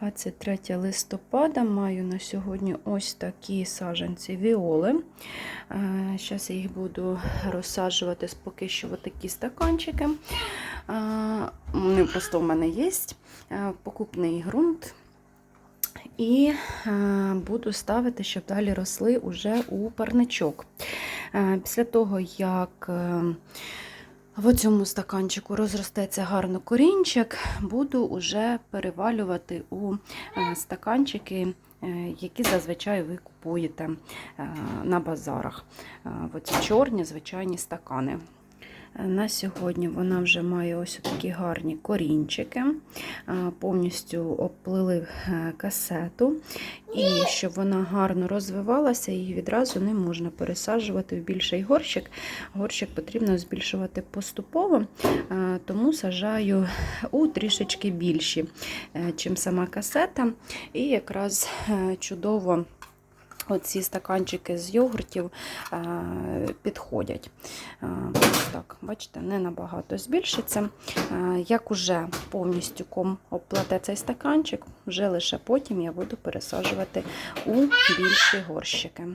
23 листопада маю на сьогодні ось такі саджанці віоли. Зараз я їх буду розсаджувати поки що в такі стаканчики. Е, Вони просто в мене є. Е, Покупний ґрунт. І е, буду ставити, щоб далі росли уже у парничок. Е, Після того, як е, в цьому стаканчику розростеться гарно корінчик, буду уже перевалювати у е, стаканчики, е, які зазвичай ви купуєте е, на базарах. Оці чорні звичайні стакани. Е, На сьогодні вона вже має ось такі гарні корінчики, е, повністю обплили е, касету. І щоб вона гарно розвивалася, її відразу не можна пересаджувати в більший горщик. Горщик потрібно збільшувати поступово, тому сажаю у трішечки більші, чим сама касета. І якраз чудово. Оці стаканчики з йогуртів е, підходять. Е, так, бачите, не набагато збільшиться. Е, як уже повністю ком оплате цей стаканчик, вже лише потім я буду пересаджувати у більші горщики.